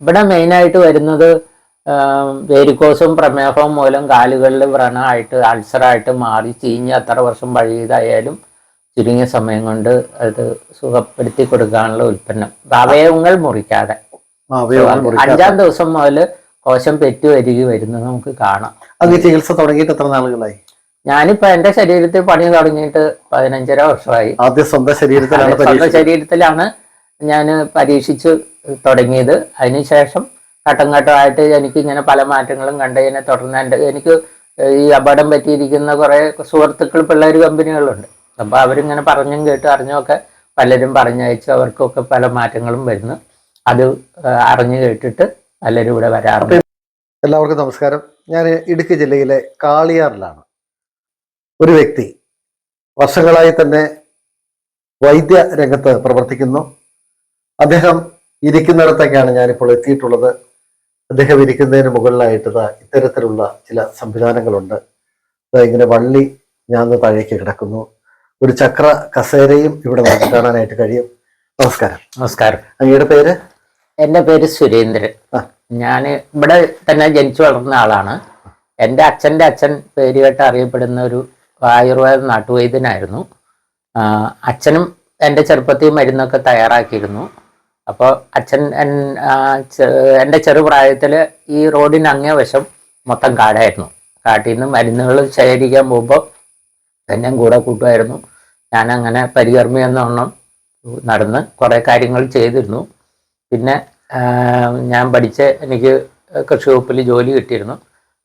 ഇവിടെ മെയിനായിട്ട് വരുന്നത് വേരിക്കോസും പ്രമേഹവും മൂലം കാലുകളിൽ വ്രണമായിട്ട് അൾസറായിട്ട് മാറി ചീഞ്ഞ് അത്ര വർഷം പഴയതായാലും ചുരുങ്ങിയ സമയം കൊണ്ട് അത് സുഖപ്പെടുത്തി കൊടുക്കാനുള്ള ഉൽപ്പന്നം. അവയവങ്ങൾ മുറിക്കാതെ. അഞ്ചാം ദിവസം മുതൽ കോശം പെറ്റു വരികി വരുന്നത് നമുക്ക് കാണാം. അത് ചികിത്സ തുടങ്ങിയിട്ട് എത്ര നാളുകളായി? ഞാനിപ്പോ എന്റെ ശരീരത്തിൽ പണി തുടങ്ങിയിട്ട് പതിനഞ്ചര വർഷമായി. ആദ്യം സ്വന്തം ശരീരത്തിലാണ് സ്വന്തം ശരീരത്തിലാണ് ഞാൻ പരീക്ഷിച്ച് തുടങ്ങിയത്. അതിനുശേഷം ഘട്ടം ഘട്ടമായിട്ട് എനിക്ക് ഇങ്ങനെ പല മാറ്റങ്ങളും കണ്ടതിനെ തുടർന്ന് എന്റെ എനിക്ക് ഈ അപകടം പറ്റിയിരിക്കുന്ന കുറേ സുഹൃത്തുക്കൾ പിള്ളേർ കമ്പനികളുണ്ട്. അപ്പോൾ അവരിങ്ങനെ പറഞ്ഞും കേട്ടും അറിഞ്ഞുമൊക്കെ പലരും പറഞ്ഞയച്ചു. അവർക്കൊക്കെ പല മാറ്റങ്ങളും വരുന്നു. അത് അറിഞ്ഞു കേട്ടിട്ട് പലരും ഇവിടെ വരാറുണ്ട്. എല്ലാവർക്കും നമസ്കാരം. ഞാൻ ഇടുക്കി ജില്ലയിലെ കാളിയാറിലാണ്. ഒരു വ്യക്തി വർഷങ്ങളായി തന്നെ വൈദ്യ രംഗത്ത് പ്രവർത്തിക്കുന്നു. അദ്ദേഹം ഇരിക്കുന്നിടത്തേക്കാണ് ഞാനിപ്പോൾ എത്തിയിട്ടുള്ളത്. അദ്ദേഹം ഇരിക്കുന്നതിന് മുകളിലായിട്ട് ഇത്തരത്തിലുള്ള ചില സംവിധാനങ്ങളുണ്ട്. ഇങ്ങനെ വള്ളി ഞാൻ താഴേക്ക് കിടക്കുന്നു. ഒരു ചക്ര കസേരയും ഇവിടെ നമുക്ക് കാണാനായിട്ട് കഴിയും. നമസ്കാരം. നമസ്കാരം. അങ്ങയുടെ പേര്? എന്റെ പേര് സുരേന്ദ്രൻ. ഞാൻ ഇവിടെ തന്നെ ജനിച്ചു വളർന്ന ആളാണ്. എന്റെ അച്ഛന്റെ അച്ഛൻ പേര് കേട്ട് അറിയപ്പെടുന്ന ഒരു ആയുർവേദ നാട്ടുവൈദ്യനായിരുന്നു. അച്ഛനും എന്റെ ചെറുപ്പത്തിൽ മരുന്നൊക്കെ തയ്യാറാക്കിയിരുന്നു. അപ്പോൾ അച്ഛൻ എന്റെ ചെറുപ്രായത്തിൽ ഈ റോഡിന് അങ്ങേ വശം മൊത്തം കാടായിരുന്നു. കാട്ടിൽ നിന്ന് മരുന്നുകൾ ശേഖരിക്കാൻ പോകുമ്പോൾ എന്നെ കൂടെ കൂട്ടുമായിരുന്നു. ഞാനങ്ങനെ അങ്ങനെ പരികർമ്മി എന്നോണം നടന്ന് കുറേ കാര്യങ്ങൾ ചെയ്തിരുന്നു. പിന്നെ ഞാൻ പഠിച്ച് എനിക്ക് കൃഷി വകുപ്പിൽ ജോലി കിട്ടിയിരുന്നു.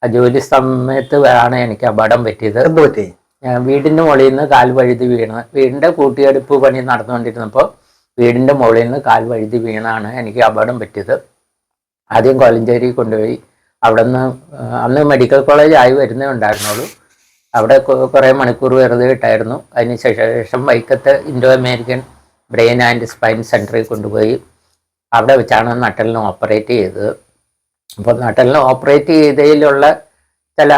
ആ ജോലി സമയത്ത് ആണ് എനിക്ക് അപകടം പറ്റിയത്. എന്ത് പറ്റി? ഞാൻ വീടിന്റെ മുകളിൽ നിന്ന് കാൽ വഴുതി വീണ്. വീടിന്റെ കൂട്ടിയെടുപ്പ് പണി നടന്നുകൊണ്ടിരുന്നപ്പോൾ വീടിന്റെ മുകളിൽ നിന്ന് കാൽ വഴുതി വീണാണ് എനിക്ക് അപകടം പറ്റിയത്. ആദ്യം കോലഞ്ചേരി കൊണ്ടുപോയി. അവിടെ നിന്ന് അന്ന് മെഡിക്കൽ കോളേജ് ആയി വരുന്നേ ഉണ്ടായിരുന്നുള്ളൂ. അവിടെ കുറേ മണിക്കൂർ വെറുതെ ഇട്ടായിരുന്നു. അതിന് ശേഷം വൈക്കത്ത് Indo American brain and spine സെന്ററിൽ കൊണ്ടുപോയി. അവിടെ വെച്ചാണ് നട്ടലിന് ഓപ്പറേറ്റ് ചെയ്തത്. അപ്പോൾ നട്ടലിന് ഓപ്പറേറ്റ് ചെയ്തതിലുള്ള ചില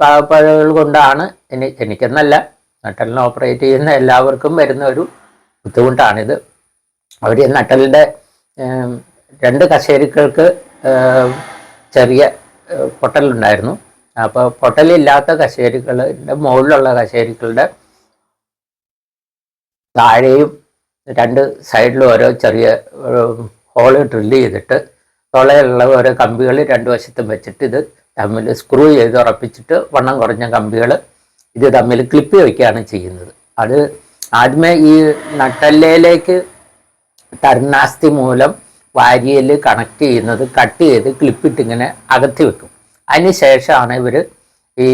പാകപ്പഴകൾ കൊണ്ടാണ് എനി എനിക്കെന്നല്ല നട്ടലിന് ഓപ്പറേറ്റ് ചെയ്യുന്ന എല്ലാവർക്കും വരുന്ന ഒരു ബുദ്ധിമുട്ടാണിത്. അവർ നട്ടലിന്റെ രണ്ട് കശേരുക്കൾക്ക് ചെറിയ പൊട്ടലുണ്ടായിരുന്നു. അപ്പോൾ പൊട്ടലില്ലാത്ത കശേരുക്കളുടെ മുകളിലുള്ള കശേരുക്കളുടെ താഴെയും രണ്ട് സൈഡിലും ഓരോ ചെറിയ ഹോൾ ഡ്രില്ല് ചെയ്തിട്ട് തൊളയുള്ള ഓരോ കമ്പികൾ രണ്ട് വശത്തും വെച്ചിട്ട് ഇത് തമ്മിൽ സ്ക്രൂ ചെയ്ത് ഉറപ്പിച്ചിട്ട് വണ്ണം കുറഞ്ഞ കമ്പികൾ ഇത് തമ്മിൽ ക്ലിപ്പ് വയ്ക്കുകയാണ് ചെയ്യുന്നത്. അത് ആദ്യമേ ഈ നട്ടല്ലയിലേക്ക് തരുണാസ്തി മൂലം വാരിയൽ കണക്ട് ചെയ്യുന്നത് കട്ട് ചെയ്ത് ക്ലിപ്പിട്ട് ഇങ്ങനെ അകത്തി വെക്കും. അതിന് ശേഷമാണ് ഇവർ ഈ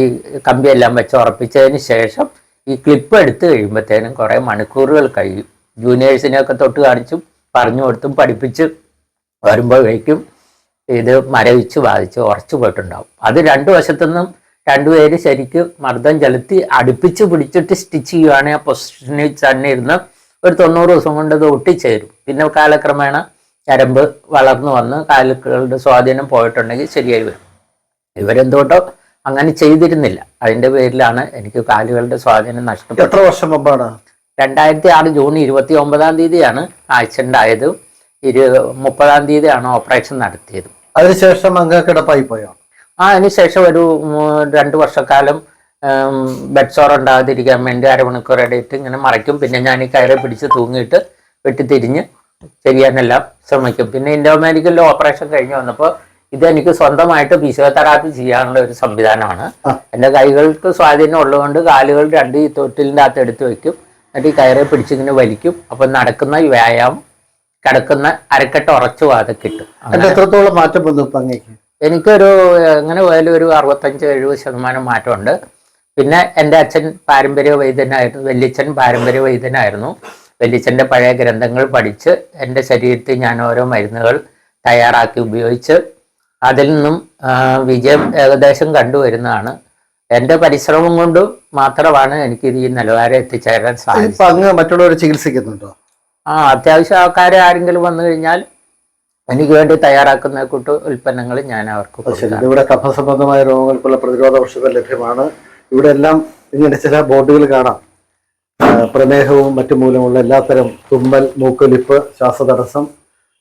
കമ്പിയെല്ലാം വെച്ച് ഉറപ്പിച്ചതിന് ശേഷം ഈ ക്ലിപ്പ് എടുത്ത് കഴിയുമ്പോഴത്തേനും കുറേ മണിക്കൂറുകൾ കഴിയും. ജൂനിയേഴ്സിനെയൊക്കെ തൊട്ട് കാണിച്ചും പറഞ്ഞു കൊടുത്തും പഠിപ്പിച്ച് വരുമ്പോഴേക്കും ഇത് മരവിച്ച് ബാധിച്ച് ഉറച്ചു പോയിട്ടുണ്ടാവും. അത് രണ്ടു വശത്തുനിന്നും രണ്ടുപേര് ശരിക്കും മർദ്ദം ചെലുത്തി അടുപ്പിച്ച് പിടിച്ചിട്ട് സ്റ്റിച്ച് ചെയ്യുവാണെങ്കിൽ ആ പൊസിഷനിൽ തന്നെ ഇരുന്ന് ഒരു തൊണ്ണൂറ് ദിവസം കൊണ്ട് അത് ഒട്ടിച്ചേരും. പിന്നെ കാലക്രമേണ ഞരമ്പ് വളർന്നു വന്ന് കാലുകളുടെ സ്വാധീനം പോയിട്ടുണ്ടെങ്കിൽ ശരിയായി വരും. ഇവരെന്തുകൊണ്ടോ അങ്ങനെ ചെയ്തിരുന്നില്ല. അതിന്റെ പേരിലാണ് എനിക്ക് കാലുകളുടെ സ്വാധീനം നഷ്ടപ്പെട്ടത്. എത്ര വർഷം മുമ്പാണ്? രണ്ടായിരത്തി ആറ് ജൂൺ ഇരുപത്തി ഒമ്പതാം തീയതിയാണ് ആക്സിഡന്റ് ആയത് ഇരു മുപ്പതാം തീയതിയാണ് ഓപ്പറേഷൻ നടത്തിയത്. അതിനുശേഷം അങ്ങ് കിടപ്പായി പോയോ? ആ അതിനുശേഷം ഒരു രണ്ട് വർഷക്കാലം ബെഡ് സോർ ഉണ്ടാകാതിരിക്കാൻ വേണ്ടി അരമണിക്കൂർ ഇടയിട്ട് ഇങ്ങനെ മറയ്ക്കും. പിന്നെ ഞാൻ ഈ കയറി പിടിച്ച് തൂങ്ങിയിട്ട് വെട്ടിത്തിരിഞ്ഞ് ചെയ്യാനെല്ലാം ശ്രമിക്കും. പിന്നെ ഇൻഡോ മെഡിക്കലിൽ ഓപ്പറേഷൻ കഴിഞ്ഞ് വന്നപ്പോൾ ഇതെനിക്ക് സ്വന്തമായിട്ട് ഫിസിയോതെറാപ്പി ചെയ്യാനുള്ള ഒരു സംവിധാനമാണ്. എന്റെ കൈകൾക്ക് സ്വാധീനം ഉള്ളതുകൊണ്ട് കാലുകൾ രണ്ട് ഈ തൊട്ടിലിന്റെ അകത്ത് എടുത്ത് വയ്ക്കും. എന്നിട്ട് ഈ കയറി പിടിച്ചിങ്ങനെ വലിക്കും. അപ്പം നടക്കുന്ന ഈ വ്യായാമം കിടക്കുന്ന അരക്കെട്ട് ഉറച്ചു അതൊക്കെ കിട്ടും എത്രത്തോളം മാറ്റം വന്നു എനിക്കൊരു എങ്ങനെ പോയാലും ഒരു അറുപത്തഞ്ച് എഴുപത് ശതമാനം മാറ്റമുണ്ട്. പിന്നെ എന്റെ അച്ഛൻ പാരമ്പര്യ വൈദ്യനായിരുന്നു വല്യച്ഛൻ പാരമ്പര്യ വൈദ്യനായിരുന്നു. വല്യച്ഛന്റെ പഴയ ഗ്രന്ഥങ്ങൾ പഠിച്ച് എന്റെ ശരീരത്തിൽ ഞാൻ ഓരോ മരുന്നുകൾ തയ്യാറാക്കി ഉപയോഗിച്ച് അതിൽ നിന്നും വിജയം ഏകദേശം കണ്ടുവരുന്നതാണ്. എന്റെ പരിശ്രമം കൊണ്ട് മാത്രമാണ് എനിക്ക് ഈ നിലവാരം എത്തിച്ചേരാൻ സാധിച്ചത്. ഇപ്പൊ അങ്ങ് മറ്റുള്ളവർ ചികിത്സിക്കുന്നുണ്ടോ? ആ അത്യാവശ്യം ആൾക്കാരെ ആരെങ്കിലും വന്നു കഴിഞ്ഞാൽ എനിക്ക് വേണ്ടി തയ്യാറാക്കുന്ന കൂട്ട് ഉൽപ്പന്നങ്ങൾ ഞാൻ അവർക്ക് ഇവിടെ കഫ സംബന്ധമായ രോഗങ്ങൾക്കുള്ള പ്രതിരോധ ഔഷധം ലഭ്യമാണ്. ഇവിടെ എല്ലാം ഇങ്ങനെ ചില ബോർഡുകൾ കാണാം. പ്രമേഹവും മറ്റു മൂലമുള്ള എല്ലാത്തരം തുമ്മൽ മൂക്കൊലിപ്പ് ശ്വാസതടസ്സം.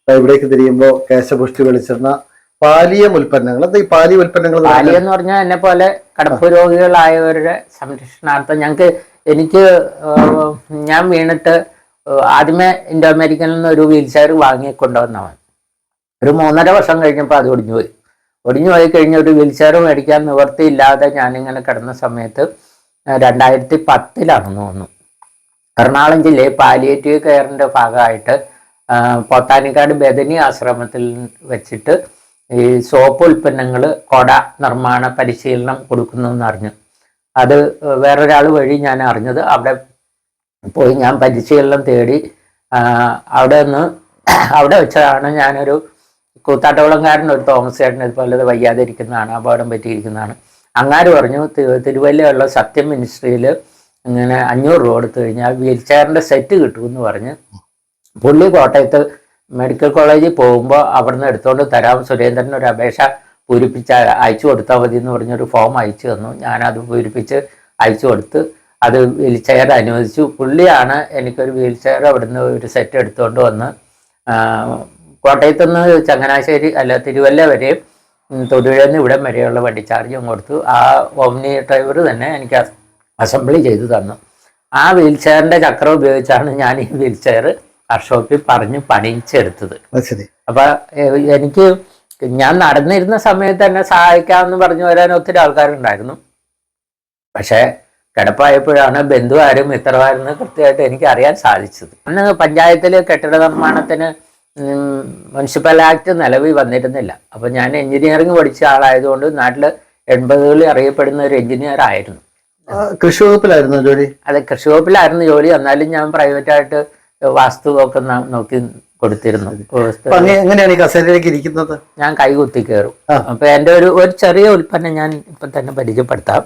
ഇവിടേക്ക് തിരിയുമ്പോൾ കേശപുഷ്ടി വെളിച്ചെണ്ണ പാലിയം ഉൽപ്പന്നങ്ങൾ. എന്താ ഈ പാലിയ ഉൽപ്പന്നങ്ങൾ പറഞ്ഞാൽ? എന്ന് പറഞ്ഞാൽ എന്നെ പോലെ കടപ്പ് രോഗികളായവരുടെ സംരക്ഷണാർത്ഥം ഞങ്ങൾക്ക് എനിക്ക് ഞാൻ വീണിട്ട് ആദ്യമേ ഇൻഡോ അമേരിക്കനിൽ നിന്ന് ഒരു വീൽ ചെയർ വാങ്ങി കൊണ്ടുവന്നവൻ ഒരു മൂന്നര വർഷം കഴിഞ്ഞപ്പോൾ അത് ഒടിഞ്ഞു പോയി ഒടിഞ്ഞു പോയി കഴിഞ്ഞ ഒരു വീൽചെയർ മേടിക്കാൻ നിവർത്തിയില്ലാതെ ഞാനിങ്ങനെ കിടന്ന സമയത്ത് രണ്ടായിരത്തി പത്തിലാണെന്ന് തോന്നുന്നു. എറണാകുളം ജില്ലയിൽ പാലിയേറ്റീവ് കെയറിന്റെ ഭാഗമായിട്ട് പോത്താനിക്കാട് ബദനി ആശ്രമത്തിൽ വെച്ചിട്ട് ഈ സോപ്പ് ഉൽപ്പന്നങ്ങൾ കൊട നിർമ്മാണ പരിശീലനം കൊടുക്കുന്നു എന്നറിഞ്ഞു അത് വേറൊരാൾ വഴി ഞാൻ അറിഞ്ഞത് അവിടെ പോയി ഞാൻ പരിശീലനം തേടി അവിടെ നിന്ന് അവിടെ വെച്ചാണ് ഞാനൊരു കൂത്താട്ടകുളംകാരൻ ഒരു തോമസ് ചേട്ടൻ ഇതുപോലെ വയ്യാതെ ഇരിക്കുന്നതാണ് അപകടം പറ്റിയിരിക്കുന്നതാണ്. അങ്ങാര് പറഞ്ഞു തിരുവല്ലയുള്ള സത്യം മിനിസ്ട്രിയിൽ ഇങ്ങനെ അഞ്ഞൂറ് രൂപ കൊടുത്തു കഴിഞ്ഞാൽ വീൽ ചെയറിന്റെ സെറ്റ് കിട്ടുമെന്ന് പറഞ്ഞ് പുള്ളി കോട്ടയത്ത് മെഡിക്കൽ കോളേജിൽ പോകുമ്പോൾ അവിടുന്ന് എടുത്തുകൊണ്ട് തരാം സുരേന്ദ്രൻ ഒരു അപേക്ഷ പൂരിപ്പിച്ച് അയച്ചു കൊടുത്താൽ മതി എന്ന് പറഞ്ഞൊരു ഫോം അയച്ചു തന്നു. ഞാനത് പൂരിപ്പിച്ച് അയച്ചു കൊടുത്ത് അത് വീൽ ചെയർ അനുവദിച്ചു. പുള്ളിയാണ് എനിക്കൊരു വീൽ ചെയർ അവിടുന്ന് ഒരു സെറ്റ് എടുത്തുകൊണ്ട് വന്ന് കോട്ടയത്ത് നിന്ന് ചങ്ങനാശ്ശേരി അല്ല തിരുവല്ല വരെ തൊടുപുഴയിൽ ഇവിടം വരെയുള്ള വണ്ടി ചാർജും കൊടുത്തു. ആ ഓംനി ഡ്രൈവർ തന്നെ എനിക്ക് അസംബ്ലി ചെയ്തു തന്നു. ആ വീൽ ചെയറിന്റെ ചക്രം ഉപയോഗിച്ചാണ് ഞാൻ ഈ വീൽ ചെയർ വർക്ക്ഷോപ്പിൽ പറഞ്ഞ് പണിയിച്ചെടുത്തത്. അപ്പൊ എനിക്ക് ഞാൻ നടന്നിരുന്ന സമയത്ത് തന്നെ സഹായിക്കാമെന്ന് പറഞ്ഞു വരാൻ ഒത്തിരി ആൾക്കാരുണ്ടായിരുന്നു. പക്ഷേ കിടപ്പായപ്പോഴാണ് ബന്ധുവാരും മിത്രവാരും കൃത്യമായിട്ട് എനിക്ക് അറിയാൻ സാധിച്ചത്. അന്ന് പഞ്ചായത്തിൽ കെട്ടിട നിർമ്മാണത്തിന് മുനിസിപ്പൽ ആക്ട് നിലവിൽ വന്നിരുന്നില്ല. അപ്പോൾ ഞാൻ എഞ്ചിനീയറിംഗ് പഠിച്ച ആളായതുകൊണ്ട് നാട്ടിൽ എൺപതുകളിൽ അറിയപ്പെടുന്ന ഒരു എഞ്ചിനീയർ ആയിരുന്നു. കൃഷി വകുപ്പിലായിരുന്നു ജോലി? അതെ കൃഷി വകുപ്പിലായിരുന്നു ജോലി. എന്നാലും ഞാൻ പ്രൈവറ്റായിട്ട് വാസ്തു ഒക്കെ നോക്കി കൊടുത്തിരുന്നു. എങ്ങനെയാണ് ഈ കസേരയിലേക്ക് ഇരിക്കുന്നത്? ഞാൻ കൈകുത്തി കയറും. അപ്പൊ എന്റെ ഒരു ഒരു ചെറിയ ഉൽപ്പന്നം ഞാൻ ഇപ്പൊ തന്നെ പരിചയപ്പെടുത്താം.